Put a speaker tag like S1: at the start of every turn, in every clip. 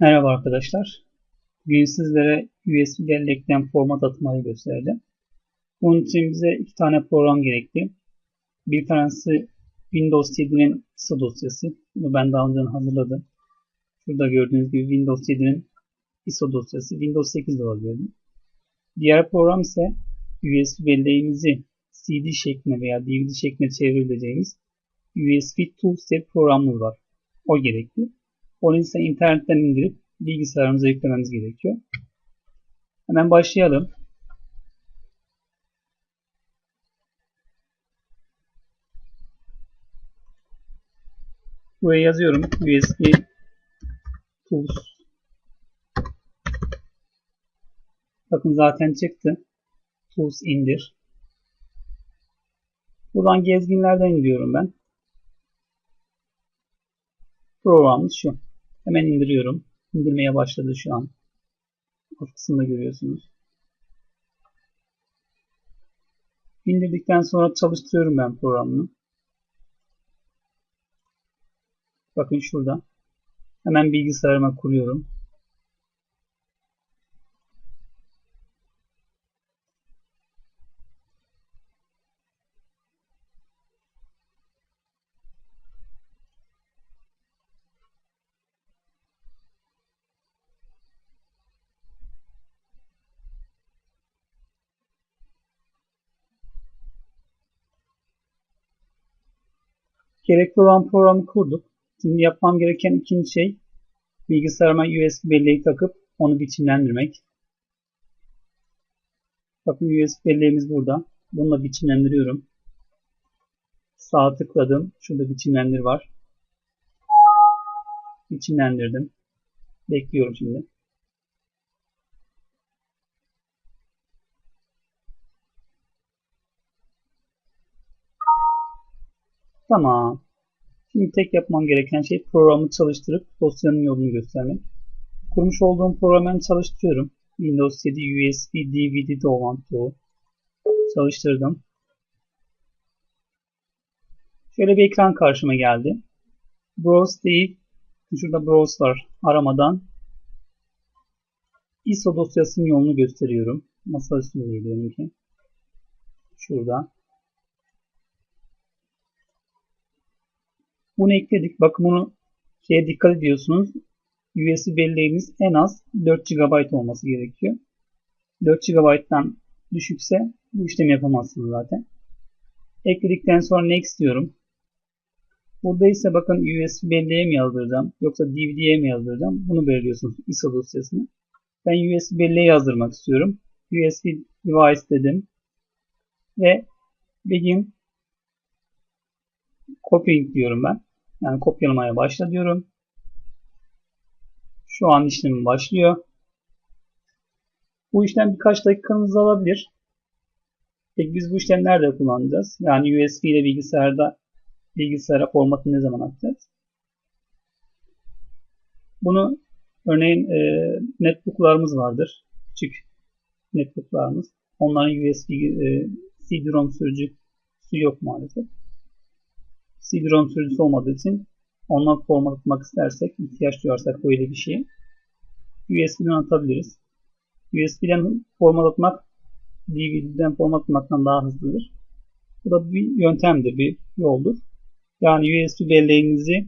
S1: Merhaba arkadaşlar. Bugün sizlere USB bellekten format atmayı göstereceğim. Bunun için bize iki tane program gerekli. Bir tanesi Windows 7'nin ISO dosyası. Bunu ben daha önce hazırladım. Şurada gördüğünüz gibi Windows 7'nin ISO dosyası. Windows 8 de olabilir. Diğer program ise USB belleğimizi CD şeklinde veya DVD şeklinde çevirebileceğimiz USB Tools diye bir programımız var. O gerekli. Onu ise internetten indirip bilgisayarımıza yüklememiz gerekiyor. Hemen başlayalım. Buraya yazıyorum. USB Tools. Bakın zaten çıktı. Tools indir. Buradan gezginlerden indiriyorum ben. Programımız şu. Hemen indiriyorum. İndirmeye başladı şu an. Alt kısımda görüyorsunuz. İndirdikten sonra çalıştırıyorum ben programını. Bakın şurada. Hemen bilgisayarıma kuruyorum. Gerekli olan programı kurduk. Şimdi yapmam gereken ikinci şey bilgisayarıma USB belleği takıp onu biçimlendirmek. Bakın USB belleğimiz burada. Bununla biçimlendiriyorum. Sağ tıkladım. Şurada biçimlendir var. Biçimlendirdim. Bekliyorum şimdi. Tamam. Şimdi tek yapmam gereken şey programı çalıştırıp dosyanın yolunu göstermek. Kurmuş olduğum programı çalıştırıyorum. Windows 7 USB DVD tool. Çalıştırdım. Şöyle bir ekran karşıma geldi. Browse değil. Şurada browse var. Aramadan ISO dosyasının yolunu gösteriyorum. Masa üstünde diyelim ki. Şurada. Bunu ekledik. Bakın bunu şeye dikkat ediyorsunuz. USB belleğimiz en az 4 GB olması gerekiyor. 4 GB'dan düşükse bu işlemi yapamazsınız zaten. Ekledikten sonra next diyorum. Burada ise bakın USB belleğe mi yazdıracağım yoksa DVD'ye mi yazdıracağım bunu belirliyorsunuz ISO dosyasını. Ben USB belleğe yazdırmak istiyorum. USB device dedim. Ve begin copying diyorum ben. Yani kopyalamaya başla diyorum. Şu an işlemi başlıyor. Bu işlem birkaç dakikanızı alabilir. Peki biz bu işlemi nerede kullanacağız? Yani USB ile bilgisayarda bilgisayara formatı ne zaman atacağız? Bunu örneğin e, netbooklarımız vardır. Küçük netbooklarımız. Onların USB e, CD-ROM sürücüsü yok maalesef. CD-ROM sürücüsü olmadığı için ondan format atmak istersek, ihtiyaç duyarsak böyle bir şeye USB'den atabiliriz. USB'den format atmak DVD'den format atmaktan daha hızlıdır. Bu da bir yöntemdir, bir yoldur. Yani USB belleğinizi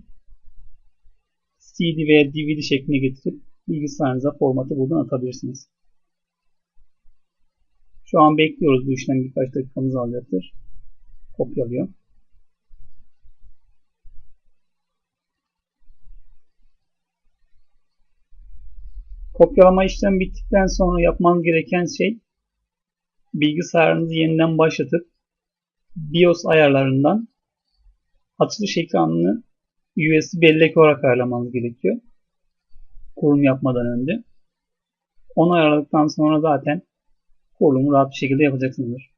S1: CD veya DVD şekline getirip bilgisayarınıza formatı buradan atabilirsiniz. Şu an bekliyoruz bu işlem birkaç dakikamız alacaktır. Kopyalıyor. Kopyalama işlemi bittikten sonra yapmanız gereken şey bilgisayarınızı yeniden başlatıp BIOS ayarlarından açılış ekranını USB bellek olarak ayarlamanız gerekiyor. Kurulum yapmadan önce. Onu ayarladıktan sonra zaten kurulumu rahat bir şekilde yapacaksınızdır.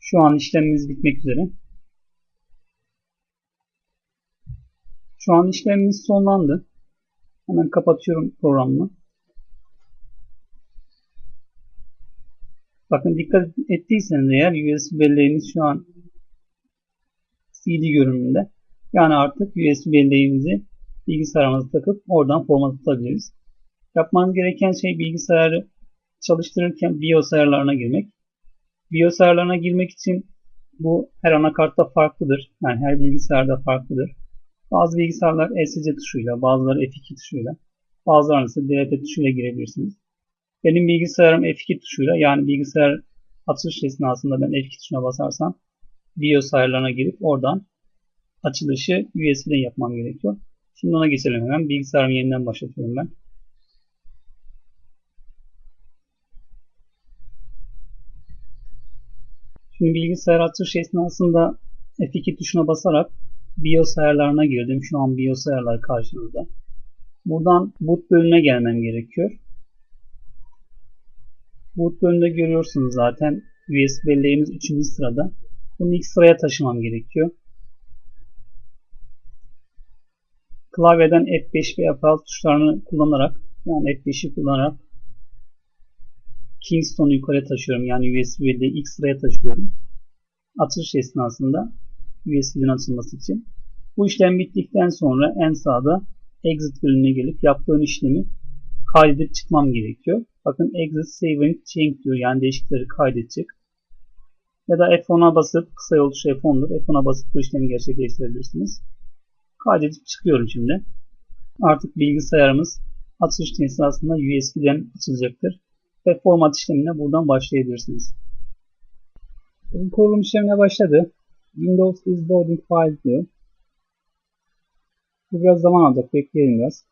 S1: Şu an işlemimiz bitmek üzere. Şu an işlemimiz sonlandı. Hemen kapatıyorum programı. Bakın dikkat ettiyseniz eğer USB belleğimiz şu an CD görünümünde. Yani artık USB belleğimizi bilgisayarımıza takıp oradan format atabiliriz. Yapmanız gereken şey bilgisayarı çalıştırırken BIOS ayarlarına girmek. BIOS ayarlarına girmek için bu her anakartta farklıdır. Yani her bilgisayarda farklıdır. Bazı bilgisayarlar ESC tuşuyla, bazıları F2 tuşuyla, bazıları ise DLT tuşuyla girebilirsiniz. Benim bilgisayarım F2 tuşuyla yani bilgisayar açılış esnasında ben F2 tuşuna basarsam BIOS ayarlarına girip oradan açılışı USB'den yapmam gerekiyor. Şimdi ona geçelim hemen. Bilgisayarımı yeniden başlatıyorum ben. Şimdi bilgisayar açılış esnasında F2 tuşuna basarak BIOS ayarlarına girdim. Şu an BIOS ayarları karşınızda. Buradan boot bölümüne gelmem gerekiyor. Boot bölümünde görüyorsunuz zaten USB belleğimiz 3. sırada. Bunu ilk sıraya taşımam gerekiyor. Klavyeden F5 ve F6 tuşlarını kullanarak yani F5'i kullanarak Kingston'u yukarı taşıyorum. Yani USB belleği ilk sıraya taşıyorum. Açılış esnasında USB'den açılması için. Bu işlem bittikten sonra en sağda Exit bölümüne gelip yaptığım işlemi kaydedip çıkmam gerekiyor. Bakın Exit Save and Change diyor. Yani değişiklikleri kaydedecek. Ya da F10'a basıp kısa yol tuşu F10'dur. F10'a basıp bu işlemi gerçekleştirebilirsiniz. Kaydedip çıkıyorum şimdi. Artık bilgisayarımız açılış esnasında USB'den açılacaktır. Ve format işlemine buradan başlayabilirsiniz. Kurulum işlemine başladı. Windows is loading files diyor. Bu biraz zaman alacak. Bekleyelim biraz.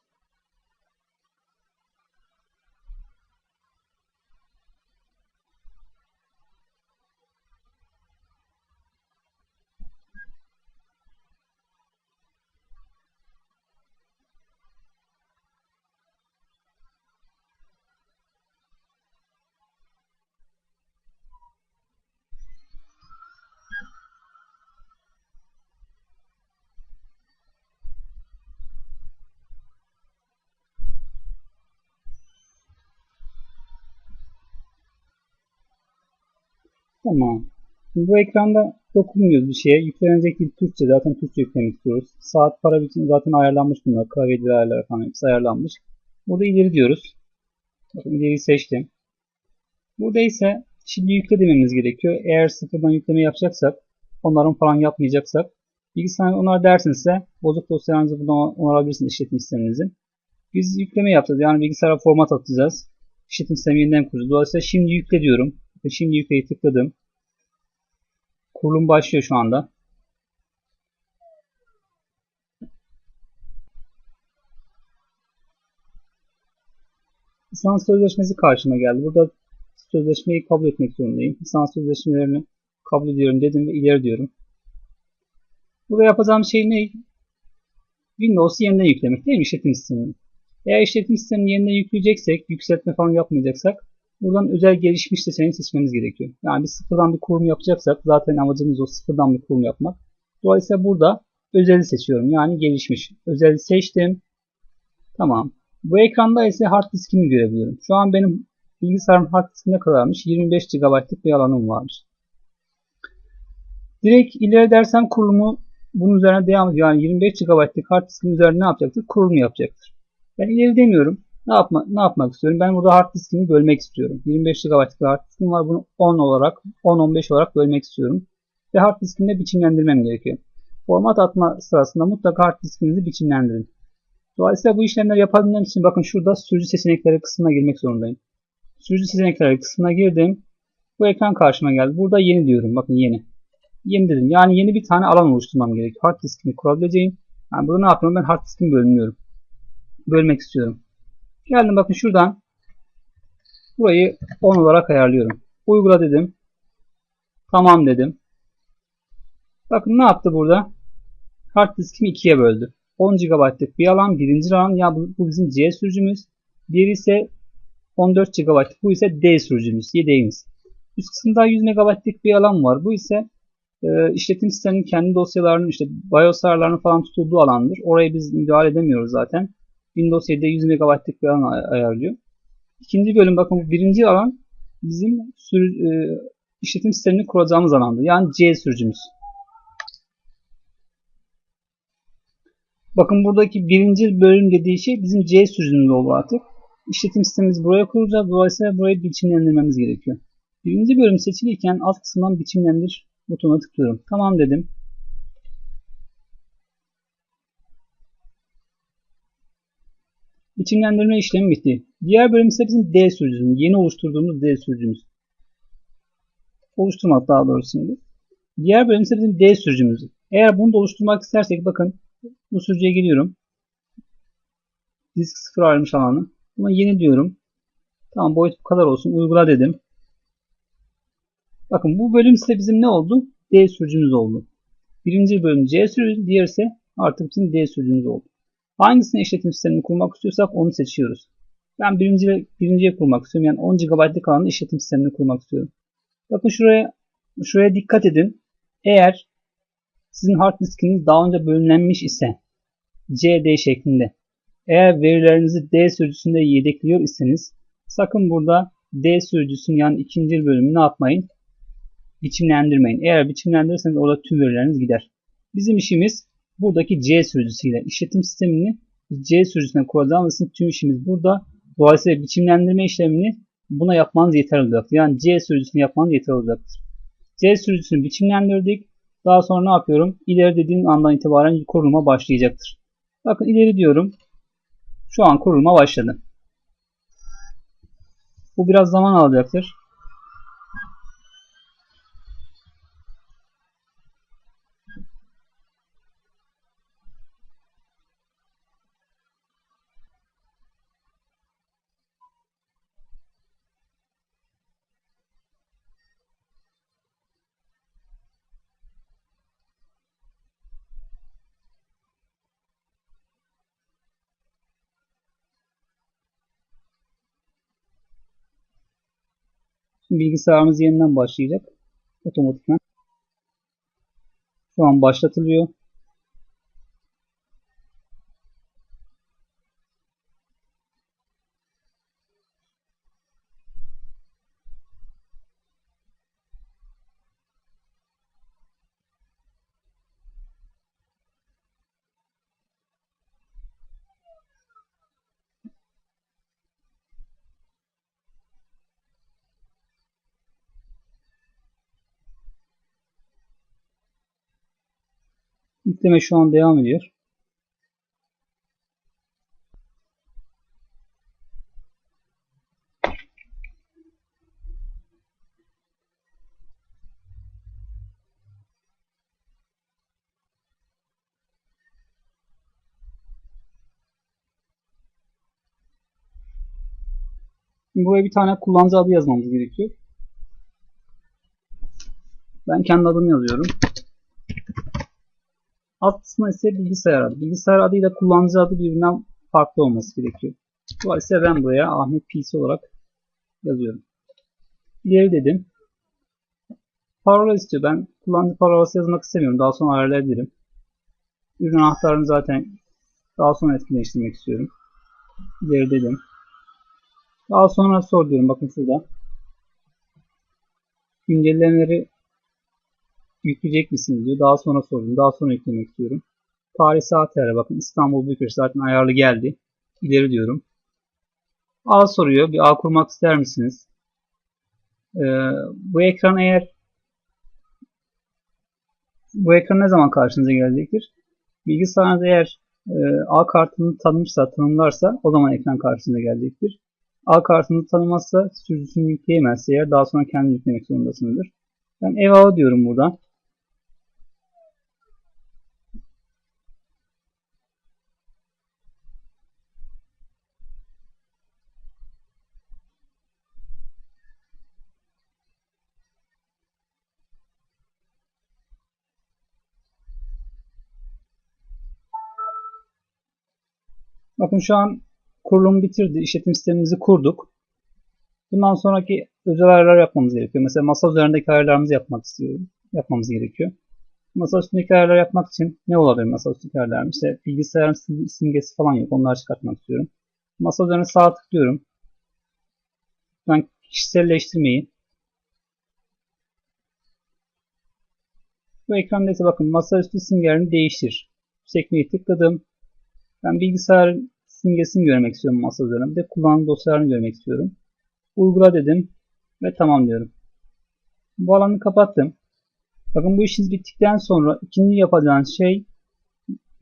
S1: Tamam. Şimdi bu ekranda dokunmuyoruz bir şeye. Yüklenecek bir Türkçe. Zaten Türkçe yüklemek istiyoruz. Saat para biçimi zaten ayarlanmış bunlar. Klavyeli ayarlar falan hepsi ayarlanmış. Burada ileri diyoruz. Bakın ileriyi seçtim. Burada ise şimdi yükle dememiz gerekiyor. Eğer sıfırdan yükleme yapacaksak, onların falan yapmayacaksak, bilgisayar onar dersinse bozuk dosyalarınızı buradan onarabilirsiniz işletim sisteminizi. Biz yükleme yapacağız. Yani bilgisayara format atacağız. İşletim sistemi yeniden kuracağız. Dolayısıyla şimdi yükle diyorum. Ve şimdi yükleyi tıkladım. Kurulum başlıyor şu anda. Lisans sözleşmesi karşıma geldi. Burada sözleşmeyi kabul etmek zorundayım. Lisans sözleşmelerini kabul ediyorum dedim ve ileri diyorum. Burada yapacağım şey ne? Windows'u yeniden yüklemek değil mi işletim sistemini? Eğer işletim sistemini yeniden yükleyeceksek, yükseltme falan yapmayacaksak buradan özel gelişmiş seçeneği seçmemiz gerekiyor. Yani biz sıfırdan bir kurum yapacaksak zaten amacımız o sıfırdan bir kurum yapmak. Dolayısıyla burada özeli seçiyorum. Yani gelişmiş. Özeli seçtim. Tamam. Bu ekranda ise hard diskimi görebiliyorum. Şu an benim bilgisayarım hard diski ne kadarmış? 25 GB'lık bir alanım varmış. Direkt ileri dersem kurulumu bunun üzerine devam ediyor. Yani 25 GB'lık hard diskin üzerine ne yapacaktır? Kurulumu yapacaktır. Ben ileri demiyorum. Ne, yapma, ne yapmak istiyorum? Ben burada hard diskimi bölmek istiyorum. 25 GB'lık hard diskim var. Bunu 10 olarak, 10-15 olarak bölmek istiyorum. Ve hard diskimde biçimlendirmem gerekiyor. Format atma sırasında mutlaka hard diskinizi biçimlendirin. Dolayısıyla bu işlemleri yapabilmem için bakın şurada sürücü seçenekleri kısmına girmek zorundayım. Sürücü seçenekleri kısmına girdim. Bu ekran karşıma geldi. Burada yeni diyorum. Bakın yeni. Yeni dedim. Yani yeni bir tane alan oluşturmam gerekiyor. Hard diskimi kurabileceğim. Yani burada ne yapıyorum? Ben hard diskimi bölünüyorum. Bölmek istiyorum. Geldim bakın şuradan. Burayı 10 olarak ayarlıyorum. Uygula dedim. Tamam dedim. Bakın ne yaptı burada? Hard diskimi ikiye böldü. 10 GB'lık bir alan. Birinci alan ya bu, bu bizim C sürücümüz. Diğeri ise 14 GB'lık. Bu ise D sürücümüz. Yedeğimiz. Üst kısımda 100 MB'lık bir alan var. Bu ise e, işletim sisteminin kendi dosyalarının işte BIOS ayarlarının falan tutulduğu alandır. Oraya biz müdahale edemiyoruz zaten. Windows 7'de 100 MB'lık bir alan ayarlıyor. İkinci bölüm bakın birinci alan bizim sürü, e, işletim sistemini kuracağımız alandı. Yani C sürücümüz. Bakın buradaki birinci bölüm dediği şey bizim C sürücümüz oldu artık. İşletim sistemimizi buraya kuracağız. Dolayısıyla burayı biçimlendirmemiz gerekiyor. Birinci bölüm seçiliyken alt kısımdan biçimlendir butonuna tıklıyorum. Tamam dedim. Biçimlendirme işlemi bitti. Diğer bölüm ise bizim D sürücümüz. Yeni oluşturduğumuz D sürücümüz. Oluşturmak daha doğrusu şimdi. Diğer bölüm ise bizim D sürücümüz. Eğer bunu da oluşturmak istersek bakın bu sürücüye geliyorum. Disk sıfır ayrılmış alanı. Buna yeni diyorum. Tamam boyut bu kadar olsun. Uygula dedim. Bakın bu bölüm ise bizim ne oldu? D sürücümüz oldu. Birinci bölüm C sürücü, diğer ise artık bizim D sürücümüz oldu. Hangisini işletim sistemini kurmak istiyorsak onu seçiyoruz. Ben birinci, birinciye kurmak istiyorum. Yani 10 GB'lık alanı işletim sistemini kurmak istiyorum. Bakın şuraya şuraya dikkat edin. Eğer sizin hard diskiniz daha önce bölünlenmiş ise CD şeklinde eğer verilerinizi D sürücüsünde yedekliyor iseniz sakın burada D sürücüsünün yani ikinci bölümü ne yapmayın? Biçimlendirmeyin. Eğer biçimlendirirseniz orada tüm verileriniz gider. Bizim işimiz buradaki C sürücüsüyle işletim sistemini C kuracağımız için tüm işimiz burada. Dolayısıyla biçimlendirme işlemini buna yapmanız yeterli olacaktır. Yani C sürücüsünü yapmanız yeterli olacaktır. C sürücüsünü biçimlendirdik. Daha sonra ne yapıyorum? İleri dediğim andan itibaren kuruluma başlayacaktır. Bakın ileri diyorum. Şu an kuruluma başladı. Bu biraz zaman alacaktır. Şimdi bilgisayarımız yeniden başlayacak. Otomatikman. Şu an başlatılıyor. Yükleme şu an devam ediyor. Buraya bir tane kullanıcı adı yazmamız gerekiyor. Ben kendi adımı yazıyorum. Alt kısmına ise bilgisayar adı. Bilgisayar adıyla kullanıcı adı birbirinden farklı olması gerekiyor. Dolayısıyla ben buraya Ahmet PC olarak yazıyorum. İleri dedim. Parola istiyor. Ben kullanıcı parolası yazmak istemiyorum. Daha sonra ayarlayabilirim. Ürün anahtarını zaten daha sonra etkileştirmek istiyorum. İleri dedim. Daha sonra sor diyorum. Bakın şurada. Güncellemeleri yükleyecek misiniz diyor. Daha sonra sordum. Daha sonra yüklemek istiyorum. Tarih saat ayarı. Bakın İstanbul Bükreş zaten ayarlı geldi. İleri diyorum. A soruyor. Bir A kurmak ister misiniz? Ee, bu ekran eğer bu ekran ne zaman karşınıza gelecektir? Bilgisayarınız eğer e, A kartını tanımışsa, tanımlarsa o zaman ekran karşınıza gelecektir. A kartını tanımazsa sürücüsünü yükleyemezse eğer daha sonra kendi yüklemek zorundasınızdır. Ben ev ağı diyorum burada. Bakın şu an kurulumu bitirdi. İşletim sistemimizi kurduk. Bundan sonraki özel ayarlar yapmamız gerekiyor. Mesela masa üzerindeki ayarlarımızı yapmak istiyorum. Yapmamız gerekiyor. Masa üstündeki ayarlar yapmak için ne olabilir masa üstündeki ayarlar? İşte bilgisayarın simgesi falan yok. Onları çıkartmak istiyorum. Masa üzerine sağ tıklıyorum. Ben kişiselleştirmeyi. Bu ekranda ise bakın masaüstü simgelerini değiştir. Sekmeyi tıkladım. Ben bilgisayar simgesini görmek istiyorum masa üzerinde. Kullanım dosyalarını görmek istiyorum. Uygula dedim ve tamam diyorum. Bu alanı kapattım. Bakın bu işiniz bittikten sonra ikinci yapacağınız şey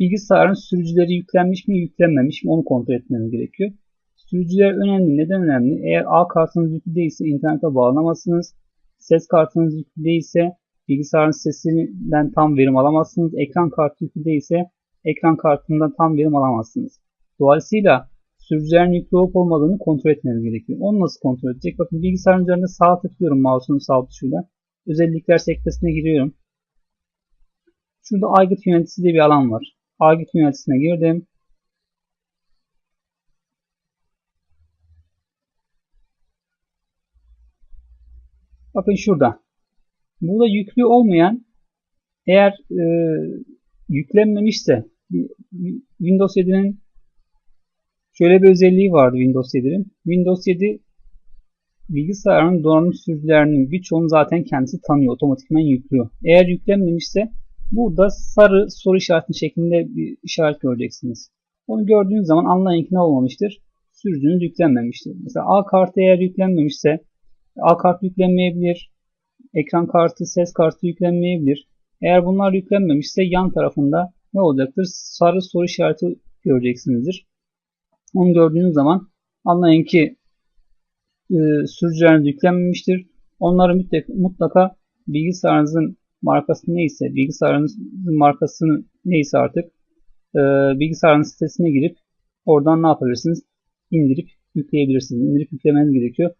S1: bilgisayarın sürücüleri yüklenmiş mi yüklenmemiş mi onu kontrol etmeniz gerekiyor. Sürücüler önemli. Neden önemli? Eğer A kartınız yüklü değilse internete bağlanamazsınız. Ses kartınız yüklü değilse bilgisayarın sesinden tam verim alamazsınız. Ekran kartı yüklü değilse ekran kartından tam verim alamazsınız. Dolayısıyla sürücülerin yüklü olup olmadığını kontrol etmeniz gerekiyor. Onu nasıl kontrol edecek? Bakın bilgisayarın üzerinde sağ tıklıyorum mouse'un sağ tuşuyla. Özellikler sekmesine giriyorum. Şurada aygıt yöneticisi diye bir alan var. Aygıt yöneticisine girdim. Bakın şurada. Burada yüklü olmayan eğer e, yüklenmemişse Windows 7'nin şöyle bir özelliği vardı Windows 7'nin. Windows 7 bilgisayarın donanım sürücülerinin birçoğunu zaten kendisi tanıyor. Otomatikman yüklüyor. Eğer yüklenmemişse burada sarı soru işareti şeklinde bir işaret göreceksiniz. Onu gördüğünüz zaman anlayın ki ne olmamıştır? Sürücünüz yüklenmemiştir. Mesela A kartı eğer yüklenmemişse A kart yüklenmeyebilir. Ekran kartı, ses kartı yüklenmeyebilir. Eğer bunlar yüklenmemişse yan tarafında ne olacaktır? Sarı soru işareti göreceksinizdir. Onu gördüğünüz zaman anlayın ki e, sürücüleriniz yüklenmemiştir. Onları mutlaka bilgisayarınızın markası neyse, bilgisayarınızın markasını neyse artık e, bilgisayarın sitesine girip oradan ne yapabilirsiniz? İndirip yükleyebilirsiniz. İndirip yüklemeniz gerekiyor.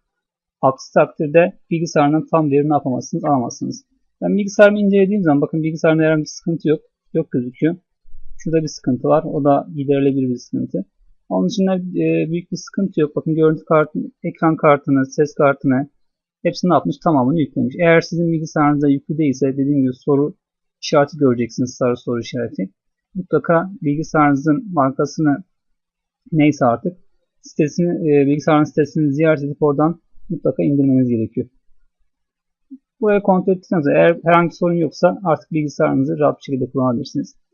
S1: Aksi takdirde bilgisayarından tam verim yapamazsınız, alamazsınız. Ben bilgisayarımı incelediğim zaman bakın bilgisayarımda herhangi bir sıkıntı yok. Yok gözüküyor. Şurada bir sıkıntı var. O da giderilebilir bir sıkıntı. Onun dışında e, büyük bir sıkıntı yok. Bakın görüntü kartı, ekran kartını, ses kartını hepsini yapmış tamamını yüklemiş. Eğer sizin bilgisayarınızda yüklü değilse dediğim gibi soru işareti göreceksiniz. Sarı soru işareti. Mutlaka bilgisayarınızın markasını neyse artık sitesini, e, bilgisayarın sitesini ziyaret edip oradan mutlaka indirmeniz gerekiyor. Buraya kontrol ettikten sonra eğer herhangi sorun yoksa artık bilgisayarınızı rahat bir şekilde kullanabilirsiniz.